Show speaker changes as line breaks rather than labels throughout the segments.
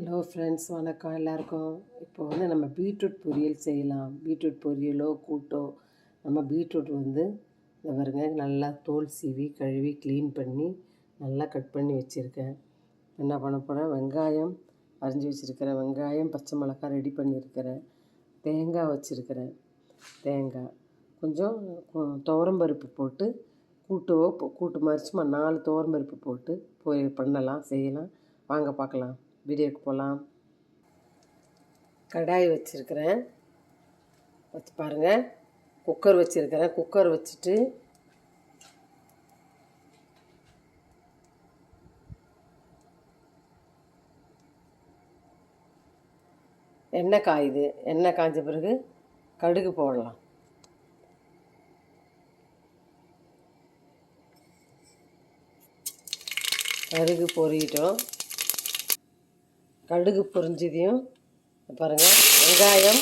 Hello friends வணக்கம். எல்லாருக்கும் இப்போ வந்து நம்ம பீட்ரூட் பொரியல் செய்யலாம். பீட்ரூட் பொரியலோ கூட்டோ நம்ம பீட்ரூட் வந்து இந்த பாருங்க நல்லா தோல் சீவி கழுவி க்ளீன் பண்ணி நல்லா கட் பண்ணி வச்சுருக்கேன். என்ன பண்ண போகிறேன் வெங்காயம் அரிஞ்சு வச்சுருக்கிறேன். வெங்காயம் பச்சை மிளகாய் ரெடி பண்ணியிருக்கிறேன். தேங்காய் வச்சுருக்கிறேன். தேங்காய். கொஞ்சம் துவரம்பருப்பு போட்டு கூட்டோ கூட்டு மாதிரி சும்மா நாலு துவரம்பருப்பு போட்டு பொரியல் பண்ணலாம் செய்யலாம். வாங்க பார்க்கலாம். வீடியோக்கு போகலாம். கடாய் வச்சுருக்கிறேன். வச்சு பாருங்கள் குக்கர் வச்சுருக்கிறேன். குக்கர் வச்சுட்டு எண்ணெய் காயுது. எண்ணெய் காய்ஞ்ச பிறகு கடுகு போடலாம். கடுகு பொரியட்டும். கடுகு பொரிஞ்சதையும் பாருங்கள் வெங்காயம்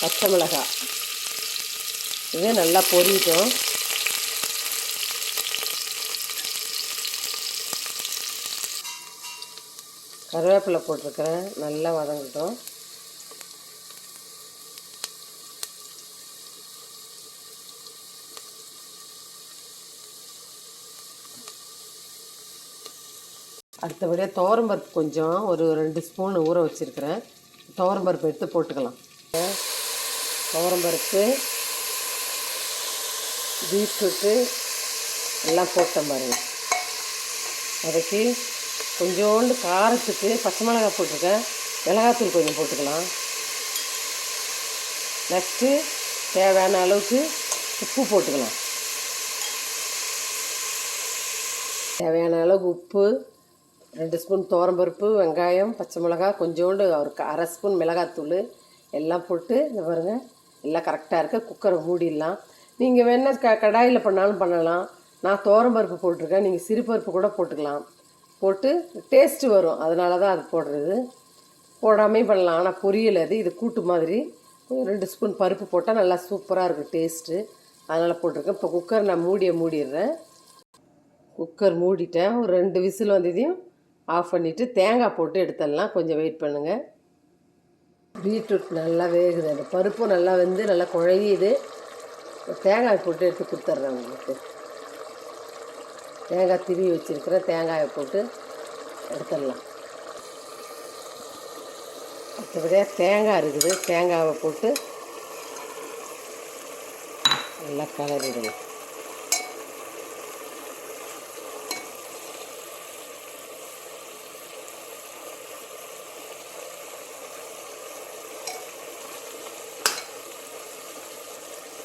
பச்சை மிளகாய் இது நல்லா பொரியட்டும் கருவேப்பிலை போட்டிருக்கிறேன். நல்லா வதங்கட்டும். அடுத்தபடியாக துவரம்பருப்பு கொஞ்சம் ஒரு ரெண்டு ஸ்பூன் ஊற வச்சுருக்கிறேன். துவரம்பருப்பு எடுத்து போட்டுக்கலாம். துவரம்பருப்பு பீட்ரூட்டு எல்லாம் போட்டேன் பாருங்கள் அதுக்கு கொஞ்சோண்டு காரத்துக்கு பச்சை மிளகாய் போட்டிருக்கேன். மிளகாத்தூள் கொஞ்சம் போட்டுக்கலாம். நெக்ஸ்ட்டு தேவையான அளவுக்கு உப்பு போட்டுக்கலாம். தேவையான அளவுக்கு உப்பு ரெண்டு ஸ்பூன் துவரம்பருப்பு வெங்காயம் பச்சை மிளகாய் கொஞ்சோண்டு ஒரு அரை ஸ்பூன் மிளகாத்தூள் எல்லாம் போட்டு இந்த பாருங்கள் எல்லாம் கரெக்டாக இருக்க. குக்கரை மூடிடலாம். நீங்கள் வேணால் க கடாயில் பண்ணாலும் பண்ணலாம். நான் துவரம்பருப்பு போட்டிருக்கேன். நீங்கள் சிறுபருப்பு கூட போட்டுக்கலாம். போட்டு டேஸ்ட்டு வரும். அதனால தான் அது போடுறது. போடாமையும் பண்ணலாம். ஆனால் பொரியல் அது. இது கூட்டு மாதிரி. ரெண்டு ஸ்பூன் பருப்பு போட்டால் நல்லா சூப்பராக இருக்கும் டேஸ்ட்டு அதனால் போட்டிருக்கேன். இப்போ குக்கர் நான் மூடியை மூடிடுறேன். குக்கர் மூடிட்டேன். ஒரு ரெண்டு விசில் வந்ததையும் ஆஃப் பண்ணிவிட்டு தேங்காய் போட்டு எடுத்துடலாம். கொஞ்சம் வெயிட் பண்ணுங்கள் பீட்ரூட் நல்லா வேகுது. அந்த பருப்பும் நல்லா வந்து நல்லா குழையுது தேங்காய் போட்டு எடுத்து கொடுத்துட்றேன் உங்களுக்கு. தேங்காய் திருவி வச்சுருக்கிறேன் தேங்காயை போட்டு எடுத்துடலாம். மற்றபடியாக தேங்காய் இருக்குது. தேங்காவை போட்டு நல்லா கலரிடணும்.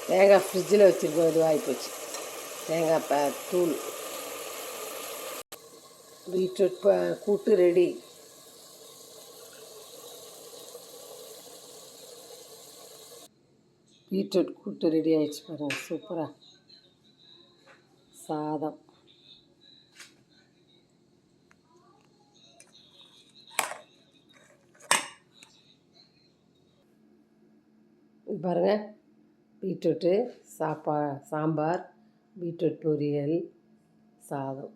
தேங்காய் ஃப்ரிட்ஜில் வச்சுருக்கோம் இதுவாகி போச்சு தேங்காய் ப தூள் பீட்ரூட் ப கூட்டு ரெடி பீட்ரூட் கூட்டு ரெடி ஆகிடுச்சு பாருங்கள் சூப்பராக சாதம். பாருங்கள் பீட்ரூட்டு சாப்பா சாம்பார் பீட்ரூட் பொரியல் சாதம்.